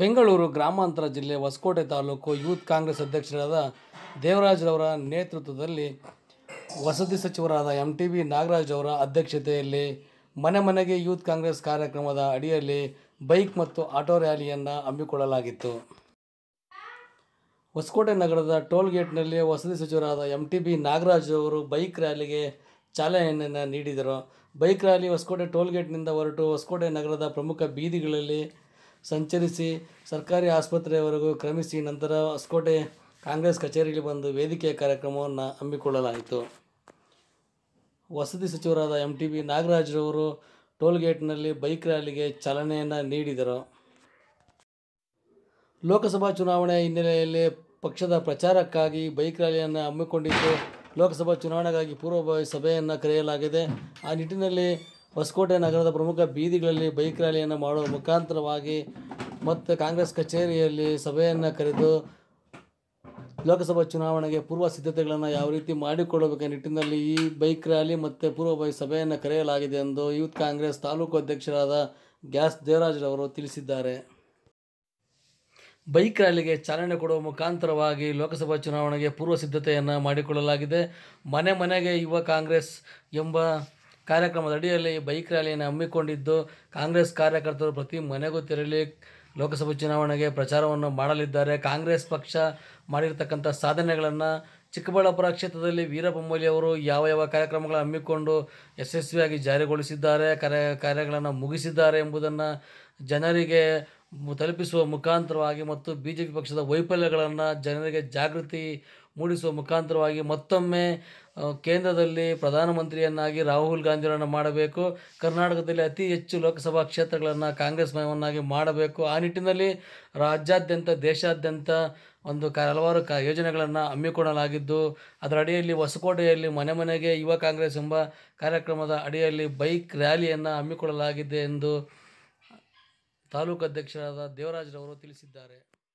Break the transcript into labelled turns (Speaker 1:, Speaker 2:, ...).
Speaker 1: ಬೆಂಗಳೂರು ಗ್ರಾಮಾಂತರ ಜಿಲ್ಲೆ ಹೊಸಕೋಟೆ ತಾಲೂಕು ಯೂತ್ ಕಾಂಗ್ರೆಸ್ ಅಧ್ಯಕ್ಷರಾದ ದೇವರಾಜ್ರವರ ನೇತೃತ್ವದಲ್ಲಿ ವಸತಿ ಸಚಿವರಾದ ಎಂ ಟಿ ಬಿ ನಾಗರಾಜ್ ಅವರ ಅಧ್ಯಕ್ಷತೆಯಲ್ಲಿ ಮನೆ ಮನೆಗೆ ಯೂತ್ ಕಾಂಗ್ರೆಸ್ ಕಾರ್ಯಕ್ರಮದ ಅಡಿಯಲ್ಲಿ ಬೈಕ್ ಮತ್ತು ಆಟೋ ರ್ಯಾಲಿಯನ್ನು ಹಮ್ಮಿಕೊಳ್ಳಲಾಗಿತ್ತು. ಹೊಸಕೋಟೆ ನಗರದ ಟೋಲ್ ಗೇಟ್ನಲ್ಲಿ ವಸತಿ ಸಚಿವರಾದ ಎಂ ಟಿ ಬಿ ನಾಗರಾಜ್ ಅವರು ಬೈಕ್ ರ್ಯಾಲಿಗೆ ಚಾಲನೆಯನ್ನು ನೀಡಿದರು. ಬೈಕ್ ರ್ಯಾಲಿ ಹೊಸಕೋಟೆ ಟೋಲ್ ಗೇಟ್ನಿಂದ ಹೊರಟು ಹೊಸಕೋಟೆ ನಗರದ ಪ್ರಮುಖ ಬೀದಿಗಳಲ್ಲಿ ಸಂಚರಿಸಿ ಸರ್ಕಾರಿ ಆಸ್ಪತ್ರೆಯವರೆಗೂ ಕ್ರಮಿಸಿ ನಂತರ ಹೊಸಕೋಟೆ ಕಾಂಗ್ರೆಸ್ ಕಚೇರಿಗೆ ಬಂದು ವೇದಿಕೆಯ ಕಾರ್ಯಕ್ರಮವನ್ನು ಹಮ್ಮಿಕೊಳ್ಳಲಾಯಿತು. ವಸತಿ ಸಚಿವರಾದ ಎಂ ಟಿ ಬಿ ನಾಗರಾಜ್ರವರು ಟೋಲ್ ಗೇಟ್ನಲ್ಲಿ ಬೈಕ್ ರ್ಯಾಲಿಗೆ ಚಾಲನೆಯನ್ನು ನೀಡಿದರು. ಲೋಕಸಭಾ ಚುನಾವಣೆ ಹಿನ್ನೆಲೆಯಲ್ಲಿ ಪಕ್ಷದ ಪ್ರಚಾರಕ್ಕಾಗಿ ಬೈಕ್ ರ್ಯಾಲಿಯನ್ನು ಹಮ್ಮಿಕೊಂಡಿದ್ದು, ಲೋಕಸಭಾ ಚುನಾವಣೆಗಾಗಿ ಪೂರ್ವಭಾವಿ ಸಭೆಯನ್ನು ಕರೆಯಲಾಗಿದೆ. ಆ ನಿಟ್ಟಿನಲ್ಲಿ ಹೊಸಕೋಟೆ ನಗರದ ಪ್ರಮುಖ ಬೀದಿಗಳಲ್ಲಿ ಬೈಕ್ ರ್ಯಾಲಿಯನ್ನು ಮಾಡುವ ಮುಖಾಂತರವಾಗಿ ಮತ್ತು ಕಾಂಗ್ರೆಸ್ ಕಚೇರಿಯಲ್ಲಿ ಸಭೆಯನ್ನು ಕರೆದು ಲೋಕಸಭಾ ಚುನಾವಣೆಗೆ ಪೂರ್ವ ಸಿದ್ಧತೆಗಳನ್ನು ಯಾವ ರೀತಿ ಮಾಡಿಕೊಳ್ಳಬೇಕೆ ನಿಟ್ಟಿನಲ್ಲಿ ಈ ಬೈಕ್ ರ್ಯಾಲಿ ಮತ್ತು ಪೂರ್ವಭಾವಿ ಸಭೆಯನ್ನು ಕರೆಯಲಾಗಿದೆ ಎಂದು ಯೂತ್ ಕಾಂಗ್ರೆಸ್ ತಾಲೂಕು ಅಧ್ಯಕ್ಷರಾದ ಗ್ಯಾಸ್ ದೇವರಾಜರವರು ತಿಳಿಸಿದ್ದಾರೆ. ಬೈಕ್ ರ್ಯಾಲಿಗೆ ಚಾಲನೆ ಕೊಡುವ ಮುಖಾಂತರವಾಗಿ ಲೋಕಸಭಾ ಚುನಾವಣೆಗೆ ಪೂರ್ವ ಸಿದ್ಧತೆಯನ್ನು ಮಾಡಿಕೊಳ್ಳಲಾಗಿದೆ. ಮನೆ ಮನೆಗೆ ಯುವ ಕಾಂಗ್ರೆಸ್ ಎಂಬ ಕಾರ್ಯಕ್ರಮದ ಅಡಿಯಲ್ಲಿ ಬೈಕ್ ರ್ಯಾಲಿಯನ್ನು ಹಮ್ಮಿಕೊಂಡಿದ್ದು ಕಾಂಗ್ರೆಸ್ ಕಾರ್ಯಕರ್ತರು ಪ್ರತಿ ಮನೆಗೂ ತೆರಳಿ ಲೋಕಸಭೆ ಚುನಾವಣೆಗೆ ಪ್ರಚಾರವನ್ನು ಮಾಡಲಿದ್ದಾರೆ. ಕಾಂಗ್ರೆಸ್ ಪಕ್ಷ ಮಾಡಿರ್ತಕ್ಕಂಥ ಸಾಧನೆಗಳನ್ನು ಚಿಕ್ಕಬಳ್ಳಾಪುರ ಕ್ಷೇತ್ರದಲ್ಲಿ ವೀರಬೊಮ್ಮಲಿ ಅವರು ಯಾವ ಯಾವ ಕಾರ್ಯಕ್ರಮಗಳನ್ನು ಹಮ್ಮಿಕೊಂಡು ಯಶಸ್ವಿಯಾಗಿ ಜಾರಿಗೊಳಿಸಿದ್ದಾರೆ, ಕಾರ್ಯ ಕಾರ್ಯಗಳನ್ನು ಮುಗಿಸಿದ್ದಾರೆ ಎಂಬುದನ್ನು ಜನರಿಗೆ ತಲುಪಿಸುವ ಮುಖಾಂತರವಾಗಿ ಮತ್ತು ಬಿ ಜೆ ಪಿ ಪಕ್ಷದ ವೈಫಲ್ಯಗಳನ್ನು ಜನರಿಗೆ ಜಾಗೃತಿ ಮೂಡಿಸುವ ಮುಖಾಂತರವಾಗಿ ಮತ್ತೊಮ್ಮೆ ಕೇಂದ್ರದಲ್ಲಿ ಪ್ರಧಾನಮಂತ್ರಿಯನ್ನಾಗಿ ರಾಹುಲ್ ಗಾಂಧಿಯವರನ್ನು ಮಾಡಬೇಕು. ಕರ್ನಾಟಕದಲ್ಲಿ ಅತಿ ಹೆಚ್ಚು ಲೋಕಸಭಾ ಕ್ಷೇತ್ರಗಳನ್ನು ಕಾಂಗ್ರೆಸ್ ಮಯವನ್ನಾಗಿ ಮಾಡಬೇಕು. ಆ ನಿಟ್ಟಿನಲ್ಲಿ ರಾಜ್ಯಾದ್ಯಂತ, ದೇಶಾದ್ಯಂತ ಒಂದು ಕ, ಹಲವಾರು ಕ, ಯೋಜನೆಗಳನ್ನು ಹಮ್ಮಿಕೊಳ್ಳಲಾಗಿದ್ದು, ಅದರ ಅಡಿಯಲ್ಲಿ ಹೊಸಕೋಟೆಯಲ್ಲಿ ಮನೆ ಮನೆಗೆ ಯುವ ಕಾಂಗ್ರೆಸ್ ಎಂಬ ಕಾರ್ಯಕ್ರಮದ ಅಡಿಯಲ್ಲಿ ಬೈಕ್ ರ್ಯಾಲಿಯನ್ನು ಹಮ್ಮಿಕೊಳ್ಳಲಾಗಿದೆ ಎಂದು ತಾಲೂಕು ಅಧ್ಯಕ್ಷರಾದ ದೇವರಾಜ್ರವರು ತಿಳಿಸಿದ್ದಾರೆ.